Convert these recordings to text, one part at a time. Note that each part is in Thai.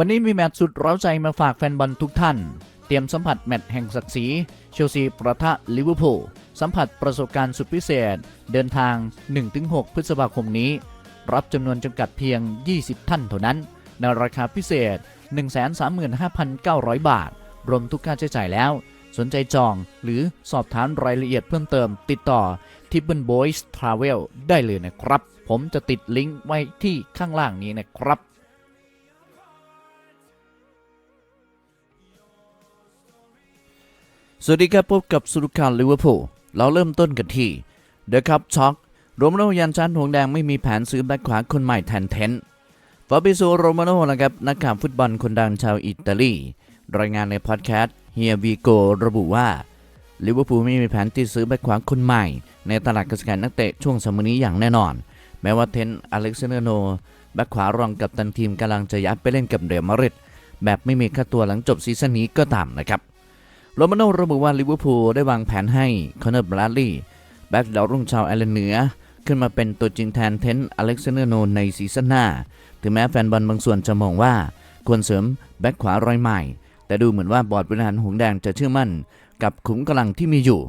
วันนี้มีแมตช์สุดเร้าใจมาฝากแฟนบอลทุกท่าน เตรียมสัมผัสแมตช์แห่งศักดิ์ศรีเชลซีประทะลิเวอร์พูลสัมผัสประสบการณ์สุดพิเศษ เดินทาง 1-6 พฤษภาคมนี้ รับจำนวนจำกัดเพียง 20 ท่านเท่านั้น ในราคาพิเศษ 135,900 บาท รวมทุกค่าใช้จ่ายแล้ว สนใจจองหรือสอบถามรายละเอียดเพิ่มเติม ติดต่อ t i b b l e Boys Travel ได้เลยนะครับ ผมจะติดลิงก์ไว้ที่ข้างล่างนี้นะครับ สวัสดีครับพบกับสุรุการลิเวอร์พูลเราเริ่มต้นกันที่เดอะคัพช็อกโรมาโนยันชันหงแดงไม่มีแผนซื้อแบ็คขวาคนใหม่แทนเทนฟาบิโซโรมาโนนะครับนักข่าวฟุตบอลคนดังชาวอิตาลี รายงานในพอดแคสต์เฮียวีโกระบุว่าลิเวอร์พูลไม่มีแผนที่ซื้อแบ็คขวาคนใหม่ ในตลาดกระแสนักเตะช่วงสมัยนี้อย่างแน่นอน แม้ว่าเทนอเล็กซานเดอร์โนแบ็คขวารองกับตันทีมกำลังจะย้ายไปเล่นกับเรอัลมาดริดแบบไม่มีค่าตัวหลังจบซีซั่นนี้ก็ตามนะครับ โรมาโนระบุว่าลิเวอร์พูลได้วางแผนให้คอนเนอร์บราดลีย์แบ็กดาวรุ่งชาวไอร์แลนด์เหนือ ขึ้นมาเป็นตัวจริงแทนเทนอเล็กซานเดอร์โนในซีซั่นหน้า ถึงแม้แฟนบอลบางส่วนจะมองว่าควรเสริมแบ็กขวารอยใหม่ แต่ดูเหมือนว่าบอร์ดบริหารหงแดงจะเชื่อมั่น กับขุมกำลังที่มีอยู่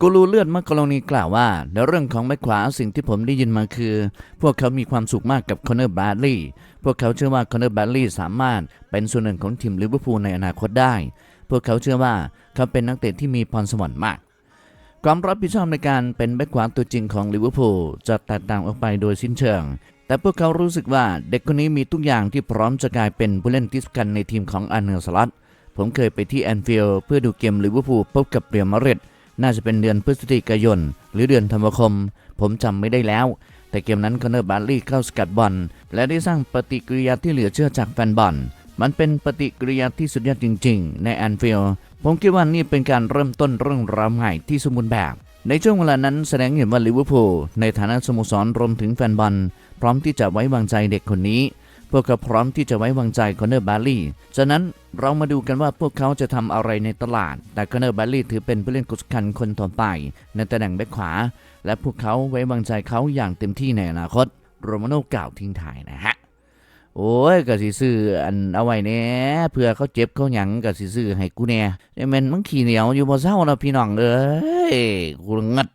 กูรูเลือดมักกรณีกล่าวว่า ในเรื่องของแบ็คขวาสิ่งที่ผมได้ยินมาคือ พวกเขามีความสุขมากกับคอนเนอร์บราดลีย์พวกเขาเชื่อว่าคอนเนอร์บราดลีย์สามารถเป็นส่วนหนึ่งของทีมลิเวอร์พูลในอนาคตได้ พวกเขาเชื่อว่าเขาเป็นนักเตะที่มีพรสวรรค์มาก ความรับผิดชอบในการเป็นแบ็คขวาตัวจริงของลิเวอร์พูลจะแตกต่างออกไปโดยสิ้นเชิง แต่พวกเขารู้สึกว่าเด็กคนนี้มีทุกอย่างที่พร้อมจะกลายเป็นผู้เล่นที่สำคัญในทีมของอันเนอร์สลัตผมเคยไปที่แอนฟิลด์เพื่อดูเกมลิเวอร์พูลพบกับเรียมาริดน่าจะเป็นเดือนพฤศจิกายน หรือเดือนธันวาคม ผมจำไม่ได้แล้ว แต่เกมนั้นคอนเนอร์บาร์ลี่เข้าสกัดบอลและได้สร้างปฏิกิริยาที่เหลือเชื่อจากแฟนบอล มันเป็นปฏิกิริยาที่สุดยอดจริง ๆ ในแอนฟิลด์ผมคิดว่านี่เป็นการเริ่มต้นเรื่องราวใหม่ที่สมบูรณ์แบบ ในช่วงเวลานั้นแสดงเห็นว่าลิเวอร์พูลในฐานะสโมสรรวมถึงแฟนบอลพร้อมที่จะไว้วางใจเด็กคนนี้ พวกเขาพร้อมที่จะไว้วางใจคอนเนอร์บาร์ลี่ฉะนั้นเรามาดูกันว่าพวกเขาจะทำอะไรในตลาด แต่คอนเนอร์บาร์ลี่ถือเป็นผู้เล่นกุศคันคนต่อไป ในตำแหน่งแบ็คขวา และพวกเขาไว้วางใจเขาอย่างเต็มที่ในอนาคตโรมาโน่กล่าวทิ้งท้ายนะฮะ โอ้ยก็สิซื้ออันเอาไว้แหน่เพื่อเขาเจ็บเขาหยังก็สิซื้อให้กูแน่แต่แม่นมึงขี้เหนียวอยู่บ่เศร้านะพี่น้องเอ้ยกูงัด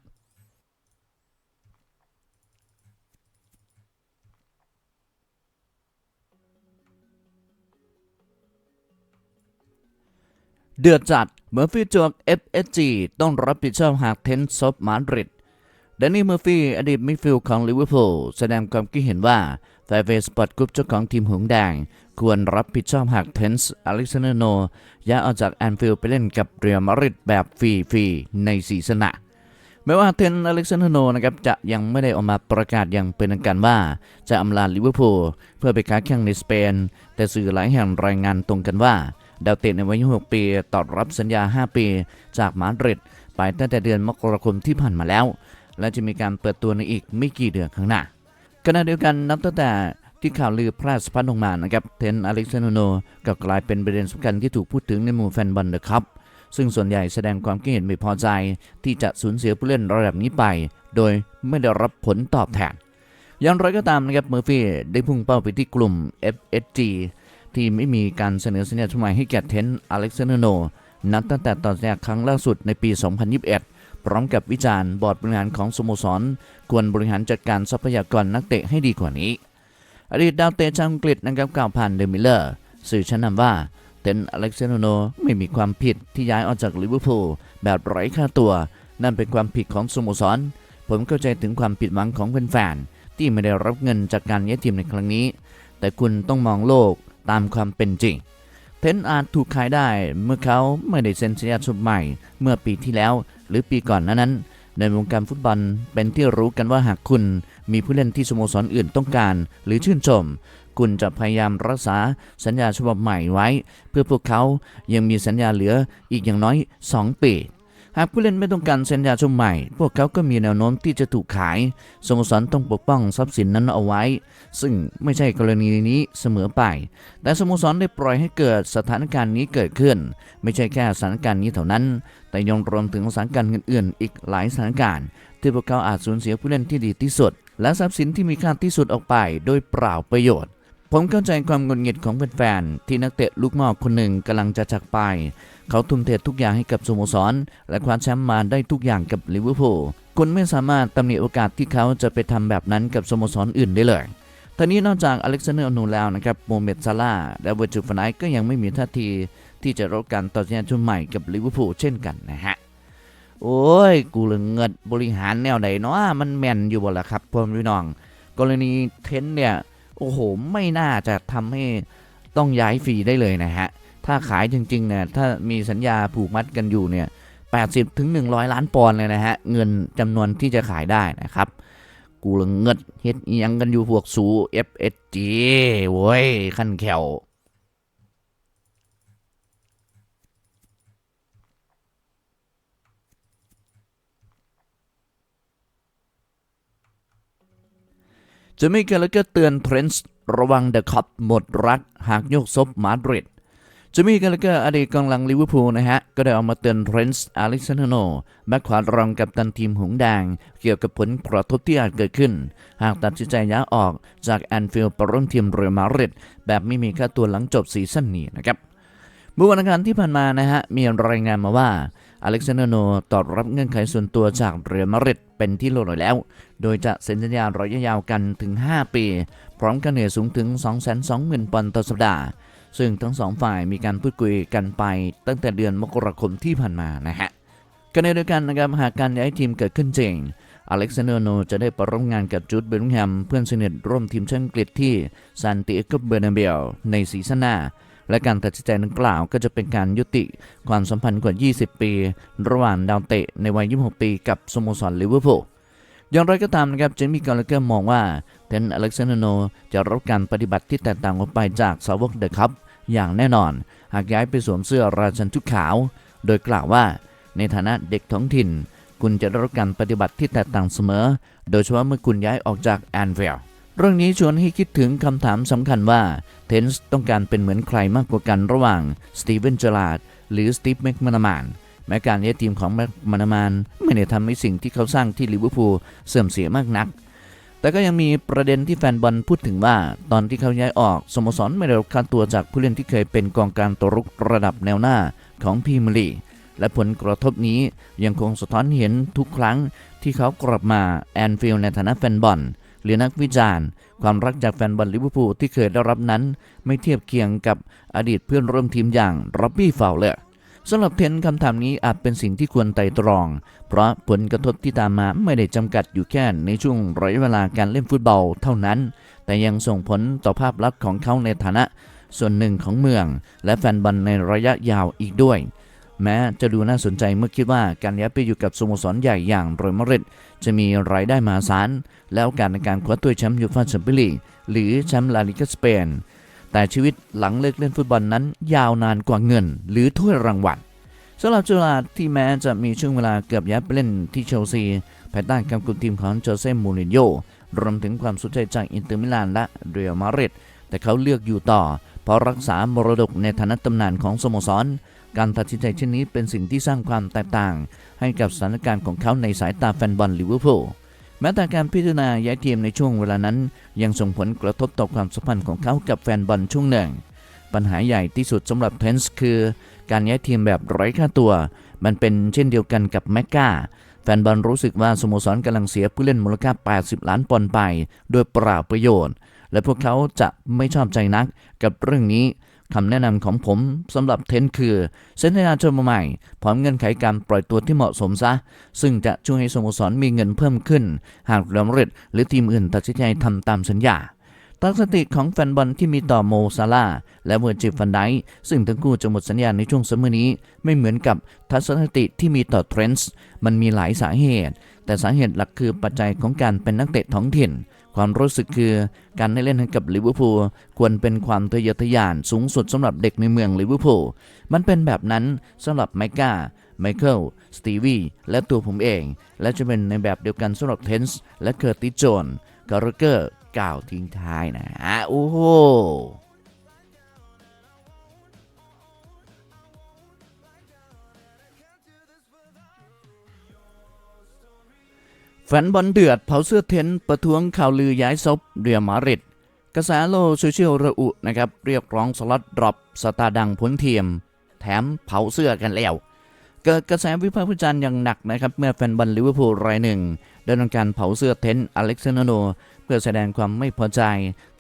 เดือดจัดเมอร์ฟี่จวก FSG ต้องรับผิดชอบหากเทนซบมาดริดแดนนี่เมอร์ฟี่อดีตมิดฟิลด์ของลิเวอร์พูลแสดงความคิดเห็นว่า แฟเวสปอร์ตกรุ๊ปเจ้าของทีมหงส์แดง ควรรับผิดชอบหากเทนส์อเล็กซานเดอร์โนย้ายออกจากแอนฟิลด์ไปเล่นกับเรียลมาดริดแบบฟรีๆในซีซั่นหน้าแม้ว่าเทนอเล็กซานเดอร์โนนะครับจะยังไม่ได้ออกมาประกาศอย่างเป็นทางการว่า จะอำลาลิเวอร์พูลเพื่อไปค้าแข่งในสเปน แต่สื่อหลายแห่งรายงานตรงกันว่า ดาวเตะในวัย 6 ปีตอบรับสัญญา 5 ปี จากมาดริดไปตั้งแต่เดือนมกราคมที่ผ่านมาแล้ว และจะมีการเปิดตัวในอีกไม่กี่เดือนข้างหน้า ขณะเดียวกันนับตั้งแต่ที่ข่าวลือแพร่สะพัดลงมานะครับ เทนอเล็กซานเดร์โนก็กลายเป็นประเด็นสำคัญที่ถูกพูดถึงในหมู่แฟนบอลเดอะคัพซึ่งส่วนใหญ่แสดงความคิดเห็นไม่พอใจ ที่จะสูญเสียผู้เล่นระดับนี้ไป โดยไม่ได้รับผลตอบแทน อย่างไรก็ตามนะครับเมอร์ฟี่ได้พุ่งเป้าไปที่กลุ่ม FSG ที่ไม่มีการเสนอสัญญาใหม่ให้แก่เทนอเล็กซานเดร์โนนับตั้งแต่ต่อจากครั้งล่าสุดในปี 2021 พร้อมกับวิจารณ์บอร์ดบริหารของสโมสร ควรบริหารจัดการทรัพยากรนักเตะให้ดีกว่านี้ อดีตดาวเตะชาวอังกฤษนะครับกล่าวผ่านเดมิเลอร์ สื่อชั้นนำว่าเทนอเล็กซานโนไม่มีความผิดที่ย้ายออกจากลิเวอร์พูลแบบไร้ค่าตัว นั่นเป็นความผิดของสโมสร ผมเข้าใจถึงความผิดหวังของแฟนๆที่ไม่ได้รับเงินจากการย้ายทีมในครั้งนี้ แต่คุณต้องมองโลกตามความเป็นจริงเทนอาจถูกขายได้เมื่อเขาไม่ได้เซ็นสัญญาชุดใหม่ เมื่อปีที่แล้ว หรือปีก่อนนั้นในวงการฟุตบอลเป็นที่รู้กันว่าหากคุณมีผู้เล่นที่สโมสรอื่นต้องการ หรือชื่นชม คุณจะพยายามรักษาสัญญาฉบับใหม่ไว้ เพื่อพวกเขายังมีสัญญาเหลืออีกอย่างน้อย 2 ปี หากผู้เล่นไม่ต้องการสัญญาฉบับใหม่ พวกเขาก็มีแนวโน้มที่จะถูกขายสโมสรต้องปกป้องทรัพย์สินนั้นเอาไว้ ซึ่งไม่ใช่กรณีนี้เสมอไป แต่สโมสรได้ปล่อยให้เกิดสถานการณ์นี้เกิดขึ้น ไม่ใช่แค่สถานการณ์นี้เท่านั้น แต่ยังรวมถึงสถานการณ์อื่นๆอีกหลายสถานการณ์ ที่พวกเขาอาจสูญเสียผู้เล่นที่ดีที่สุด และทรัพย์สินที่มีค่าที่สุดออกไป โดยเปล่าประโยชน์ผมเข้าใจความงุดหงิดของแฟนๆที่นักเตะลูกหมอกคนหนึ่งกำลังจะจากไป เขาทุ่มเททุกอย่างให้กับสโมสร และคว้าแชมป์มาได้ทุกอย่างกับลิเวอร์พูลคุณไม่สามารถตำหนิโอกาสที่เขาจะไปทำแบบนั้นกับสโมสรอื่นได้เลยท่านี้นอกจากอเล็กซานเดอร์โนแล้วนะครับโมเมดซาลาและเวอร์จูฟนายก็ยังไม่มีท่าทีที่จะรับการต่อสัญญาชุดใหม่กับลิเวอร์พูลเช่นกันนะฮะ โอ้ย กูเลืองเงินบริหารแนวไหนเนาะมันแม่นอยู่บ่ละครับพ่อพี่น้อง กรณีเทนเนี่ย โอ้โห ไม่น่าจะทำให้ต้องย้ายฟรีได้เลยนะฮะ ถ้าขายจริงๆเนี่ยถ้ามีสัญญาผูกมัดกันอยู่เนี่ย80ถึง100 ล้านปอนด์เลยนะฮะ เงินจำนวนที่จะขายได้นะครับ กูเหลืองเงินเฮ็ดยังกันอยู่พวกสู FSG โว้ยขั้นแขวจะไม่กันแล้วก็เตือนเทรนส์ระวังเดอะคัพหมดรัก หากโยกซบมาดริด จะมีกันแล้วก็อดีตกองหลังลิเวอร์พูลนะฮะ ก็ได้ออกมาเตือนเทรนส์อเล็กซานโนแบ็คขวารองกับตันทีมหงแดงเกี่ยวกับผลกระทบที่อาจเกิดขึ้น หากตัดสินใจย้ายออกจากแอนฟิลด์ปร่วมทีมเรอัลมาดริดแบบไม่มีค่าตัวหลังจบซีซั่นนี้นะครับเมื่อวันอังคารที่ผ่านมานะฮะ มีรายงานมาว่าอเล็กซานโนตอบรับเงื่อนไขส่วนตัวจากเรอัลมาดริดเป็นที่เรียบร้อยแล้ว โดยจะเซ็นสัญญาระยะยาวกันถึง 5 ปี พร้อมกันเหนือสูงถึง 220,000 ปอนด์ต่อสัปดาห์ ซึ่งทั้งสองฝ่ายมีการพูดคุยกันไปตั้งแต่เดือนมกราคมที่ผ่านมานะฮะกันในเดียวกันนะครับหากการย้ายทีมเกิดขึ้นจริงอเล็กซานโนจะได้ไปร่วมงานกับจูดเบลลิงแฮมเพื่อนสนิทร่วมทีมชาติอังกฤษที่ซานติเอโกเบอร์นาเบลในซีซั่นหน้า และการตัดสินใจดังกล่าวก็จะเป็นการยุติความสัมพันธ์กว่า 20 ปี ระหว่างดาวเตะในวัย 26 ปีกับสโมสรลิเวอร์พูลอย่างไรก็ตามนะครับเจมี่กอลเลเกอร์มองว่าเทนอเล็กซานโนจะรับการปฏิบัติที่แตกต่างออกไปจากสาวกเดอะคัพ อย่างแน่นอน หากย้ายไปสวมเสื้อราชันชุดขาว โดยกล่าวว่า ในฐานะเด็กท้องถิ่น คุณจะได้รับการปฏิบัติที่แตกต่างเสมอ โดยเฉพาะเมื่อคุณย้ายออกจากแอนฟิลเรื่องนี้ชวนให้คิดถึงคำถามสำคัญว่าเทนส์ต้องการเป็นเหมือนใครมากกว่ากันระหว่างสตีเวนเจอราร์ดหรือสตีฟแม็กมานามานแม้การย้ายทีมของแม็กมานามานไม่ได้ทำให้สิ่งที่เขาสร้างที่ลิเวอร์พูลเสื่อมเสียมากนัก แต่ก็ยังมีประเด็นที่แฟนบอลพูดถึงว่า ตอนที่เขาย้ายออกสโมสรไม่ได้รับค่าตัวจากผู้เล่นที่เคยเป็นกองกางตัวรุกระดับแนวหน้าของพีมลีและผลกระทบนี้ยังคงสะท้อนเห็นทุกครั้งที่เขากลับมาแอนฟิลในฐานะแฟนบอลหรือนักวิจารณ์ ความรักจากแฟนบอลลิเวอร์พูลที่เคยได้รับนั้น ไม่เทียบเคียงกับอดีตเพื่อนร่วมทีมอย่างร็อบบี้เฟาวเลอร์ สำหรับเทนคำถามนี้อาจเป็นสิ่งที่ควรไตร่ตรอง เพราะผลกระทบที่ตามมาไม่ได้จำกัดอยู่แค่ในช่วงระยะเวลาการเล่นฟุตบอลเท่านั้น แต่ยังส่งผลต่อภาพลักษณ์ของเขาในฐานะ ส่วนหนึ่งของเมือง และแฟนบอลในระยะยาวอีกด้วย แม้จะดูน่าสนใจเมื่อคิดว่าการย้ายไปอยู่กับสโมสรใหญ่อย่างเรอัลมาดริดจะมีรายได้มหาศาลและโอกาสในการคว้าตัวแชมป์ยูฟ่าแชมเปี้ยนลีกหรือแชมป์ลาลิกาสเปน แต่ชีวิตหลังเลิกเล่นฟุตบอลนั้นยาวนานกว่าเงิน หรือถ้วยรางวัลสำหรับจอราที่แม้จะมีช่วงเวลาเกือบย้ายไปเล่นที่เชลซีภายใต้การคุมทีมของโจเซ่มูรินโญ่รวมถึงความสนใจจากอินเตอร์มิลานและเรอัลมาดริดแต่เขาเลือกอยู่ต่อ เพราะรักษามรดกในฐานะตำนานของสโมสร การตัดสินใจเช่นนี้เป็นสิ่งที่สร้างความแตกต่าง ให้กับสถานการณ์ของเขาในสายตาแฟนบอลลิเวอร์พูล แม้แต่การพิจารณาย้ายทีมในช่วงเวลานั้น ยังส่งผลกระทบต่อความสัมพันธ์ของเขากับแฟนบอลช่วงหนึ่ง ปัญหาใหญ่ที่สุดสำหรับเทนส์คือ การย้ายทีมแบบไร้ค่าตัว มันเป็นเช่นเดียวกันกับแมกกาแฟนบอลรู้สึกว่าสโมสรกำลังเสียผู้เล่นมูลค่า 80 ล้านปอนด์ไป โดยเปล่าประโยชน์ และพวกเขาจะไม่ชอบใจนักกับเรื่องนี้ คำแนะนำของผมสำหรับเทนคือเซ็นสัญญาชิญมาใหม่ พร้อมเงื่อนไขการปล่อยตัวที่เหมาะสมซะ ซึ่งจะช่วยให้สโมสรมีเงินเพิ่มขึ้น หากเรอัลมริดหรือทีมอื่นตัดสินใจทำตามสัญญาทัศนคติของแฟนบอลที่มีต่อโมซาลาและเวอร์จิฟันไดซึ่งทั้งคู่จะหมดสัญญาในช่วงซัมเมอร์นี้ ไม่เหมือนกับทัศนคติที่มีต่อเทรนส์มันมีหลายสาเหตุ แต่สาเหตุหลักคือปัจจัยของการเป็นนักเตะท้องถิ่น ความรู้สึกคือการได้เล่นให้กับลิเวอร์พูลควรเป็นความทะเยอทะยานสูงสุดสำหรับเด็กในเมืองลิเวอร์พูลมันเป็นแบบนั้นสำหรับไมก้าไมเคิลสตีวีและตัวผมเอง และจะเป็นในแบบเดียวกันสำหรับเทนส์และเคอร์ติจอนการ์เกอร์กล่าวทิ้งท้ายนะฮะโอ้โห แฟนบอลเดือดเผาเสื้อเทนต์ประท้วงข่าวลือย้ายซบเรียมาริดกระแสโลโซเชียลระอุนะครับเรียกร้องสล็อตดรอปสตาร์ดังพ้นเทียม แถมเผาเสื้อกันแล้ว เกิดกระแสวิพากษ์วิจารณ์อย่างหนักนะครับเมื่อแฟนบอลลิเวอร์พูลรายหนึ่งได้ทำการเผาเสื้อเทนต์อเล็กซานโนเพื่อแสดงความไม่พอใจ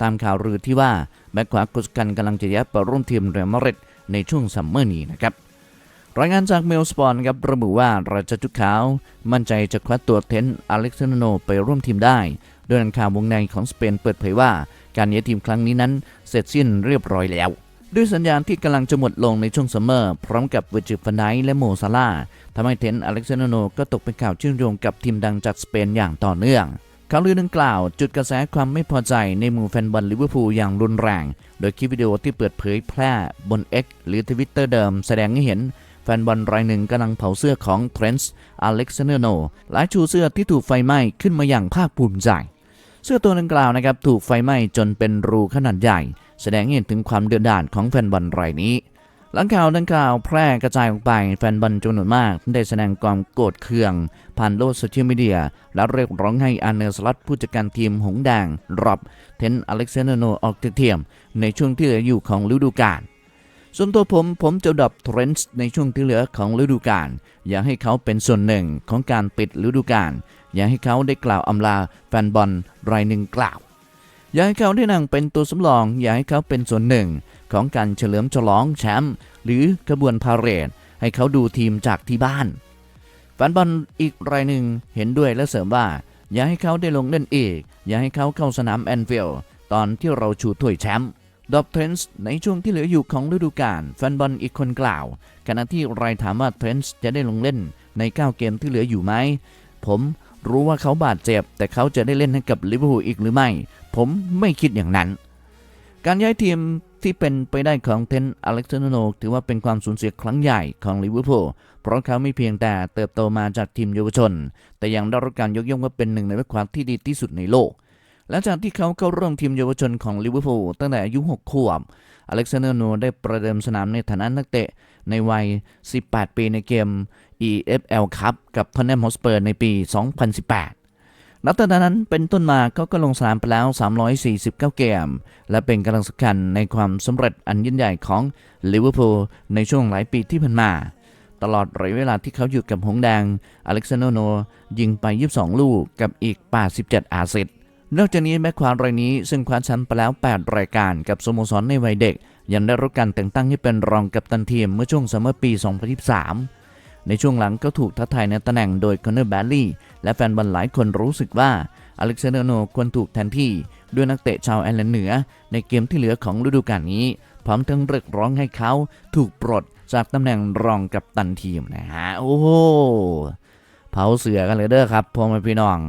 ตามข่าวลือที่ว่าแบ็คขวากุสกันกำลังจะย้ายไปร่วมทีมเรอัลมาดริดในช่วงซัมเมอร์นี้นะครับ รายงานจากเมลสปอร์ตครับระบุว่าราชจุดขาว มั่นใจจะคว้าตัวเทนอเล็กซานโนไปร่วมทีมได้ โดยนักข่าววงในของสเปนเปิดเผยว่า การย้ายทีมครั้งนี้นั้นเสร็จสิ้นเรียบร้อยแล้ว ด้วยสัญญาณที่กำลังจะหมดลงในช่วงซัมเมอร์ พร้อมกับเวจิฟันไดและโมซาลาทำให้เทนอเล็กซานโนก็ตกเป็นข่าวเชื่อมโยงกับทีมดังจากสเปนอย่างต่อเนื่องข่าวลือดังกล่าวจุดกระแสความไม่พอใจในหมู่แฟนบอลลิเวอร์พูลอย่างรุนแรง โดยคลิปวิดีโอที่เปิดเผยแพร่บน X หรือทวิตเตอร์เดิมแสดงให้เห็น แฟนบอลรายหนึ่งกำลังเผาเสื้อของเทรนส์อเล็กซานโนหลายชูเสื้อที่ถูกไฟไหม้ขึ้นมาอย่างภาคภูมิใจ เสื้อตัวดังกล่าวนะครับถูกไฟไหม้จนเป็นรูขนาดใหญ่ แสดงเห็นถึงความเดือดดาลของแฟนบอลรายนี้ หลังข่าวดังกล่าวแพร่กระจายออกไปแฟนบอลจำนวนมาก ได้แสดงความโกรธเคือง ผ่านโลกโซเชียลมีเดีย และเรียกร้องให้อาร์เนลสลัดผู้จัดการทีมหงแดงรับเทนอเล็กซานโนออกจากทีมในช่วงที่เหลืออยู่ของฤดูกาล ส่วนตัวผมผมจะดับเทรนส์ในช่วงที่เหลือของฤดูกาลอยากให้เขาเป็นส่วนหนึ่งของการปิดฤดูกาลอยากให้เขาได้กล่าวอำลาแฟนบอลรายหนึ่งกล่าว อยากให้เขาได้นั่งเป็นตัวสำรอง อยากให้เขาเป็นส่วนหนึ่ง ของการเฉลิมฉลองแชมป์หรือกระบวนพาเหรดให้เขาดูทีมจากที่บ้านแฟนบอลอีกรายหนึ่งเห็นด้วยและเสริมว่า อยากให้เขาได้ลงเล่นอีก อยากให้เขาเข้าสนามแอนฟิลด์ตอนที่เราชูถ้วยแชมป์ ดอบเทรนส์ในช่วงที่เหลืออยู่ของฤดูกาลแฟนบอลอีกคนกล่าว ขณะที่รายถามว่าเทรนส์จะได้ลงเล่นใน 9 เกมที่เหลืออยู่ไหม ผมรู้ว่าเขาบาดเจ็บ แต่เขาจะได้เล่นให้กับลิเวอร์พูลอีกหรือไม่ ผมไม่คิดอย่างนั้น การย้ายทีมที่เป็นไปได้ของเทนอเล็กซานโนถือว่าเป็นความสูญเสียครั้งใหญ่ของลิเวอร์พูลเพราะเขาไม่เพียงแต่เติบโตมาจากทีมเยาวชน แต่ยังได้รับการยกย่องว่าเป็นหนึ่งในแบ็คขวาที่ดีที่สุดในโลก หลังจากที่เขาเข้าร่วมทีมเยาวชนของลิเวอร์พูลตั้งแต่อายุ 6 ขวบ อเล็กซานเดอร์นได้ประเดิมสนามในฐานะนักเตะในวัย 18 ปีในเกม EFL ครับกับทอนแนมฮอสเปอร์ในปี 2018 นับแต่นั้นเป็นต้นมาเขาก็ลงสนามไปแล้ว 349 เกม และเป็นกำลังสำคัญในความสำเร็จอันยิ่งใหญ่ของลิเวอร์พูลในช่วงหลายปีที่ผ่านมาตลอดระยะเวลาที่เขาอยู่กับหงส์แดง อเล็กซานโน ยิงไป 22 ลูกกับอีก 87 อาซิต นอกจากนี้แม็กควารายนี้ซึ่งคว้าแชมป์ไปแล้ว 8 รายการกับสโมสรในวัยเด็ก ยังได้รับการแต่งตั้งให้เป็นรองกัปตันทีมเมื่อช่วงซัมเมอร์ปี 2023 ในช่วงหลังก็ถูกท้าทายในตำแหน่งโดยคอนเนอร์แบลลี่และแฟนบอลหลายคนรู้สึกว่าอเล็กซานโนควรถูกแทนที่ด้วยนักเตะชาวไอร์แลนด์เหนือ ในเกมที่เหลือของฤดูกาลนี้ พร้อมทั้งเรียกร้องให้เขาถูกปลดจากตำแหน่งรองกัปตันทีมนะฮะโอ้โหเผาเสือกันเลยเด้อครับพ่อแม่พี่น้อง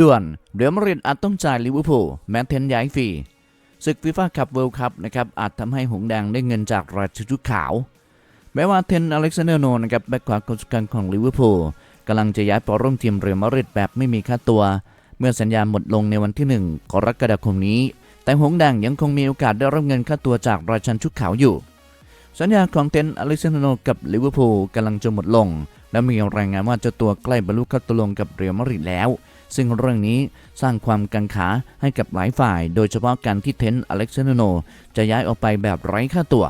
ด่วนเรอัลมาดริดอาจต้องจ่ายลิเวอร์พูลแม้เทนย้ายฟรีศึกฟีฟ่าคัพเวิลด์คัพนะครับอาจทำให้หงแดงได้เงินจากราชชุดขาว แม้ว่าเทนอเล็กซานเดอร์โนนะครับแบ็คขวาคนสำคัญของลิเวอร์พูลกำลังจะย้ายไปร่วมทีมเรอัลมาดริดแบบไม่มีค่าตัว เมื่อสัญญาหมดลงในวันที่ 1 กรกฎาคมนี้ แต่หงแดงยังคงมีโอกาสได้รับเงินค่าตัวจากราชันชุดขาวอยู่ สัญญาของเทนอเล็กซานเดอร์โนกับลิเวอร์พูลกำลังจะหมดลง และมีรายงานว่าเจ้าตัวใกล้บรรลุข้อตกลงกับเรอัลมาดริดแล้ว ซึ่งเรื่องนี้สร้างความกังขาให้กับหลายฝ่าย โดยเฉพาะการที่เทนต์อเล็กซานโน จะย้ายออกไปแบบไร้ค่าตัว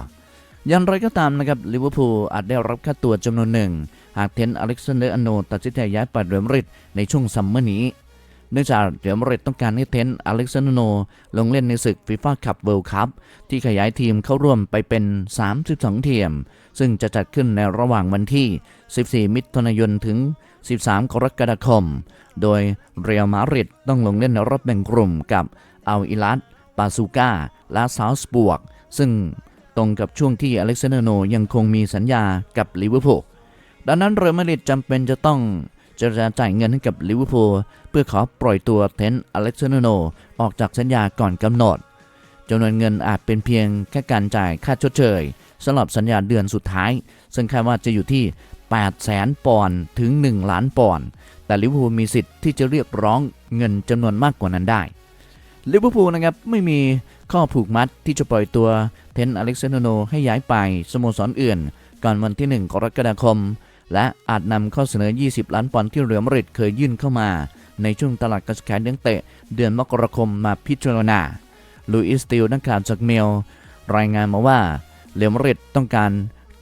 อย่างไรก็ตามนะครับลิเวอร์พูลอาจได้รับค่าตัวจำนวนหนึ่ง หากเทนต์อเล็กซานเดอร์อโนตัดสินใจย้ายไปเรอัลมาดริดในช่วงซัมเมอร์นี้เนื่องจากเรอัลมาดริดต้องการให้เทนต์อเล็กซานโน ลงเล่นในศึกฟีฟ่าคัพเวิลด์คัพที่ขยายทีมเข้าร่วมไปเป็น 32 ทีม ซึ่งจะจัดขึ้นในระหว่างวันที่ 14 มิถุนายนถึง 13 กรกฎาคม โดยเรอัลมาดริดต้องลงเล่นในรอบแบ่งกลุ่มกับอัลอิลัดปาซูกาและซาวส์บวก ซึ่งตรงกับช่วงที่อเล็กซานเดโนยังคงมีสัญญากับลิเวอร์พูลดังนั้นเรอัลมาดริดจำเป็นจะต้องเจรจาจ่ายเงินให้กับลิเวอร์พูลเพื่อขอปล่อยตัวเทนอเล็กซานเดโนออกจากสัญญาก่อนกำหนดจำนวนเงินอาจเป็นเพียงแค่การจ่ายค่าชดเชยสำหรับสัญญาเดือนสุดท้าย ซึ่งคาดว่าจะอยู่ที่ 8แสนปอนด์ถึง 1 ล้านปอนด์แต่ลิเวอร์พูลมีสิทธิ์ที่จะเรียกร้องเงินจำนวนมากกว่านั้นได้ลิเวอร์พูลนะครับไม่มีข้อผูกมัดที่จะปล่อยตัวเทนอเล็กซานโนให้ย้ายไปสโมสรอื่น ก่อนวันที่ 1 กรกฎาคม และอาจนำข้อเสนอ 20 ล้านปอนด์ที่เรือมาริดเคยยื่นเข้ามา ในช่วงตลาดการซื้อขายนักเตะ เดือนมกราคมมาพิจารณาลูอิสติลนักข่าวจากเมล รายงานมาว่าเรือมาริดต้องการ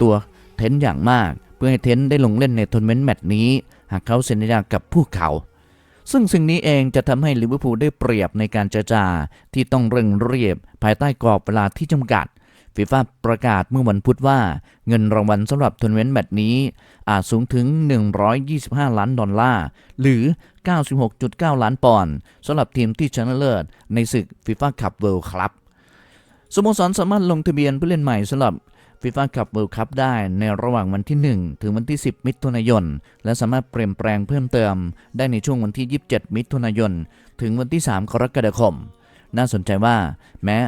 ตัวเทนต์อย่างมาก เพื่อให้เทนต์ได้ลงเล่นในทัวร์นาเมนต์แมตช์นี้ หากเขาเซ็นสัญญากับพวกเขา ซึ่งสิ่งนี้เองจะทำให้ลิเวอร์พูลได้เปรียบในการเจรจาที่ต้องเร่งเรียบภายใต้กรอบเวลาที่จำกัดฟีฟ่าประกาศเมื่อวันพุธว่าเงินรางวัลสำหรับทัวร์นาเมนต์แมตช์นี้ อาจสูงถึง 125 ล้านดอลลาร์ หรือ 96.9 ล้านปอนด์สำหรับทีมที่ชนะเลิศในศึกฟีฟ่าคัพเวิลด์ครับสโมสรสามารถลงทะเบียนผู้เล่นใหม่สำหรับ ฟีฟ่าคัพเวิลด์คัพได้ในระหว่างวันที่ 1 ถึงวันที่ 10 มิถุนายน และสามารถเปลี่ยนแปลงเพิ่มเติม ได้ในช่วงวันที่ 27 มิถุนายน ถึงวันที่ 3 กรกฎาคม น่าสนใจว่าแม้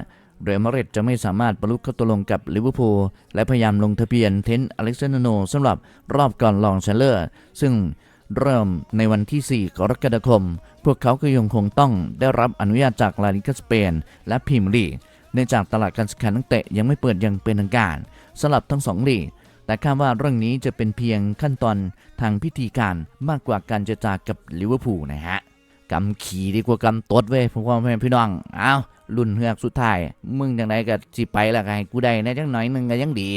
เรอัลมาดริดจะไม่สามารถบรรลุข้อตกลงกับลิเวอร์พูลและพยายามลงทะเบียนเทนต์อเล็กซานโนสำหรับรอบก่อนรองชนะเลิศซึ่งเริ่มในวันที่ 4 กรกฎาคม พวกเขาก็ยังคงต้องได้รับอนุญาตจากลาลิกาสเปน และพรีเมียร์ลีก เนื่องจากตลาดการซื้อขายนักเตะยังไม่เปิดอย่างเป็นทางการสำหรับทั้งสองลีกแต่คาดว่าเรื่องนี้จะเป็นเพียงขั้นตอนทางพิธีการมากกว่าการเจรจากับลิเวอร์พูลนะฮะกำขี่ดีกว่ากำตดเว้ยพวกพ่อแม่พี่น้องอ้าวรุ่นเฮือกสุดท้าย มึงจังไดก็สิไปละก็ให้กูได้แหนะจังหน่อยหนึงก็ยังดี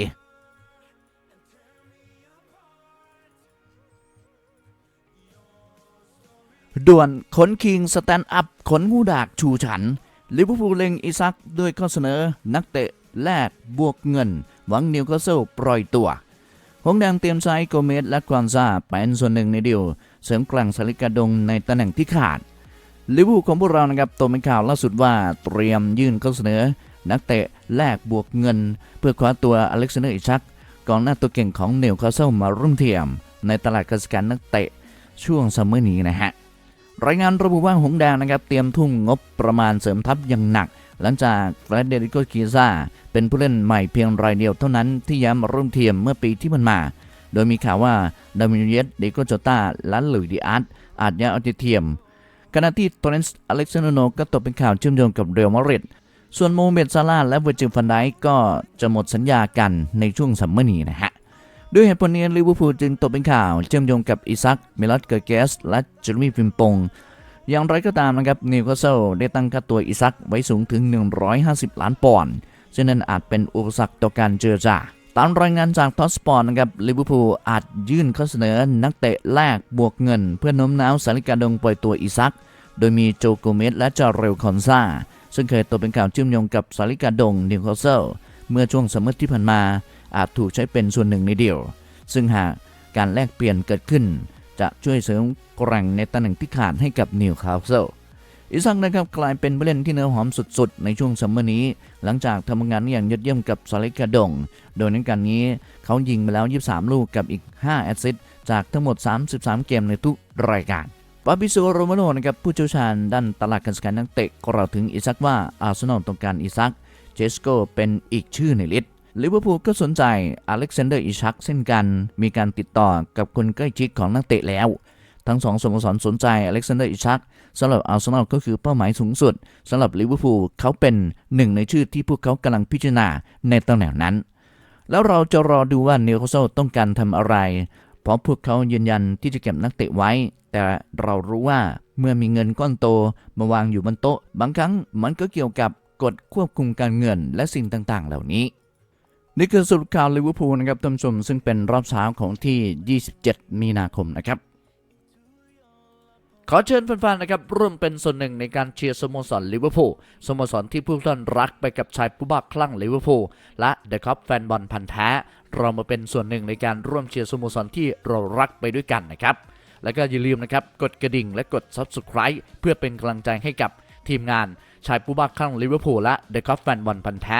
ด่วนขนคิงสแตนด์อัพขนหูดากชูฉัน ลิเวอร์พูลเล็งอิซักด้วยข้อเสนอนักเตะแลกบวกเงิน หวังนิวคาสเซิลปล่อยตัวหงแดงเตรียมใช้โกเมสและกวานซาเป็นส่วนหนึ่งในดีลเสริมกลางสลิกาดงในตำแหน่งที่ขาดลิเวอร์พูลของพวกเรานะครับตัวเป็นข่าวล่าสุดว่าเตรียมยื่นข้อเสนอ นักเตะแลกบวกเงิน เพื่อคว้าตัวอเล็กซานเดอร์อิชักกองหน้าตัวเก่งของนิวคาสเซิลมาร่วมเทียม ในตลาดการซื้อขายนักเตะช่วงซัมเมอร์นี้นะฮะ รายงานระบุว่าหงแดงนะครับเตรียมทุ่มงบประมาณเสริมทัพอย่างหนัก หลังจากเฟรเดริโกกีซาเป็นผู้เล่นใหม่เพียงรายเดียวเท่านั้นที่ย้ายมาร่วมทีมเมื่อปีที่มันมา โดยมีข่าวว่าดามินเยสเดโกโจตาและหลุยส์ดิอาร์ตอาจย้ายเอาทีทีมขณะที่โตเรนส์อเล็กซานโนก็ตกเป็นข่าวเชื่อมโยงกับเรอัลมาดริดส่วนโมเมดซาลาและเวอร์จิลฟันไดก็จะหมดสัญญากันในช่วงซัมเมอร์นี้นะฮะ ด้วยเหตุผลนี้ลิเวอร์พูลจึงตกเป็นข่าวเชื่อมโยงกับอิซักเมลัสเกอร์เกสและเจอร์มี่ฟิมปงอย่างไรก็ตามนะครับนิวคาสเซิลได้ตั้งค่าตัวอิซักไว้สูงถึง 150 ล้านปอนด์ซึ่งนั่นอาจเป็นอุปสรรคต่อการเจรจาตามรายงานจากทอสปอร์นะครับลิเวอร์พูลอาจยื่นข้อเสนอนักเตะแลกบวกเงิน เพื่อโน้มน้าวสาริกาดงปล่อยตัวอิซัก โดยมีโจโกเมสและจอเรลคอนซาซึ่งเคยตกเป็นข่าวเชื่อมโยงกับสาริกาดงนิวคาสเซิลเมื่อช่วงซัมมอร์ที่ผ่านมา อาจถูกใช้เป็นส่วนหนึ่งในเดียว ซึ่งหากการแลกเปลี่ยนเกิดขึ้น จะช่วยเสริมแกร่งในตำแหน่งที่ขาดให้กับนิวคาสเซิลอิซักนะครับกลายเป็นผู้เล่นที่เนื้อหอมสุดๆ ในช่วงซัมเมอร์นี้ หลังจากทำงานอย่างยอดเยี่ยมกับซาลิกาดง โดยในการนี้เขายิงไปแล้ว 23 ลูกกับอีก 5 แอสซิสต์จากทั้งหมด 33 เกมในทุกรายการฟาบิโซโรมาโนนะครับผู้เชี่ยวชาญด้านตลาดการซื้อขายนักเตะกล่าวถึงอิซักว่าอาร์เซนอลต้องการอิซักเจสโกเป็นอีกชื่อในลิสต์ ลิเวอร์พูลก็สนใจอเล็กซานเดอร์อิชักเช่นกัน มีการติดต่อกับคนใกล้ชิดของนักเตะแล้ว ทั้งสองสโมสรสนใจอเล็กซานเดอร์อิชักสำหรับอาร์เซนอลก็คือเป้าหมายสูงสุดสำหรับลิเวอร์พูลเขาเป็นหนึ่งในชื่อที่พวกเขากำลังพิจารณาในตำแหน่งนั้น แล้วเราจะรอดูว่าเนิวคาสเซิลต้องการทำอะไร เพราะพวกเขายืนยันที่จะเก็บนักเตะไว้ แต่เรารู้ว่าเมื่อมีเงินก้อนโตมาวางอยู่บนโต๊ะ บางครั้งมันก็เกี่ยวกับกฎควบคุมการเงินและสิ่งต่างๆ เหล่านี้ นี่คือสรุปข่าวลิเวอร์พูลนะครับท่านผู้ชมซึ่งเป็นรอบเช้าของที่ 27 มีนาคมนะครับ ขอเชิญแฟนๆนะครับร่วมเป็นส่วนหนึ่งในการเชียร์สโมสรลิเวอร์พูลสโมสรที่ผู้ท่านรักไปกับชายผู้บ้าคลั่งลิเวอร์พูลและเดอะคัพแฟนบอลพันธ์แท้ เรามาเป็นส่วนหนึ่งในการร่วมเชียร์สโมสรที่เรารักไปด้วยกันนะครับแล้วก็อย่าลืมนะครับกดกระดิ่งและกด Subscribe เพื่อเป็นกำลังใจให้กับทีมงานชายผู้บ้าคลั่งลิเวอร์พูลและเดอะคัพแฟนบอลพันธ์แท้